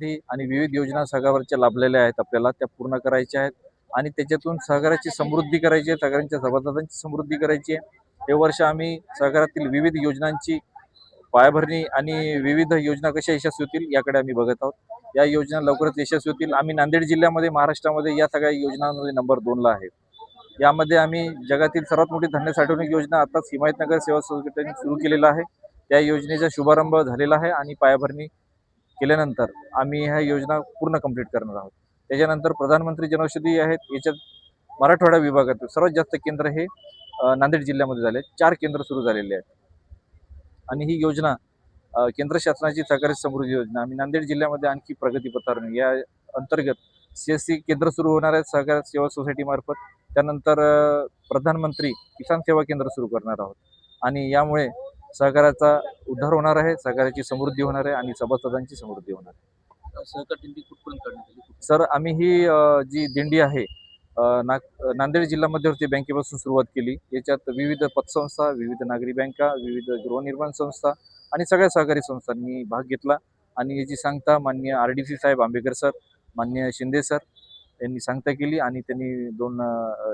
निधी आणि विविध योजना सहकाराच्या लाभलेल्या आहेत आपल्याला. त्या पूर्ण करायच्या आहेत. आणि त्याच्यातून सहकाराची समृद्धी करायची आहे. सहकारांच्या सभासदांची समृद्धी करायची आहे. हे वर्ष आम्ही सहकारातील विविध योजनांची पायाभरणी आणि विविध योजना कशा यशस्वी होतील याकडे आम्ही बघत आहोत. या योजना लवकरच यशस्वी होतील. आम्ही नांदेड जिल्ह्यामध्ये महाराष्ट्रामध्ये या सगळ्या योजनांमध्ये नंबर दोनला आहे. यामध्ये आम्ही जगातील सर्वात मोठी धान्य साठवणूक योजना आताच हिमायतनगर सेवा संघटनेने सुरू केलेला आहे. त्या योजनेचा शुभारंभ झालेला आहे आणि पायाभरणी केल्यानंतर आम्ही ह्या योजना पूर्ण कंप्लीट करणार आहोत. त्याच्यानंतर प्रधानमंत्री जनौषधी आहेत याच्यात मराठवाडा विभागात सर्वात जास्त केंद्र हे नांदेड जिल्ह्यामध्ये झाले. चार केंद्र सुरू झालेले आहेत. आणि ही योजना केंद्र शासनाची सहकारी समृद्धी योजना. आम्ही नांदेड जिल्ह्यामध्ये आणखी प्रगती पथावरून या अंतर्गत सी एस सी केंद्र सुरू होणार आहेत सहकार सेवा सोसायटीमार्फत त्यानंतर प्रधानमंत्री किसान सेवा केंद्र सुरू करणार आहोत. आणि यामुळे सहकाराचा उद्धार होणार आहे सहकाराची समृद्धी होणार आहे आणि सभासदांची समृद्धी होणार आहे. सर आम्ही ही जी दिंडी आहे नाग नांदेड जिल्हा मध्यवर्ती बँकेपासून सुरुवात केली. याच्यात विविध पतसंस्था विविध नागरी बँका विविध गृहनिर्माण संस्था आणि सगळ्या सहकारी संस्थांनी भाग घेतला. आणि याची सांगता माननीय आर डी सी साहेब आंबेकर सर माननीय शिंदे सर यांनी सांगता केली आणि त्यांनी दोन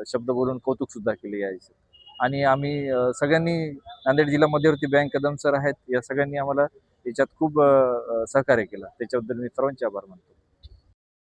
शब्द बोलून कौतुक सुद्धा केले याचे आणि आम्ही सगळ्यांनी नांदेड जिल्हा मध्यवर्ती बँक कदम सर आहेत. या सगळ्यांनी आम्हाला याच्यात खूप सहकार्य केलं. त्याच्याबद्दल मी सर्वांचे आभार मानतो.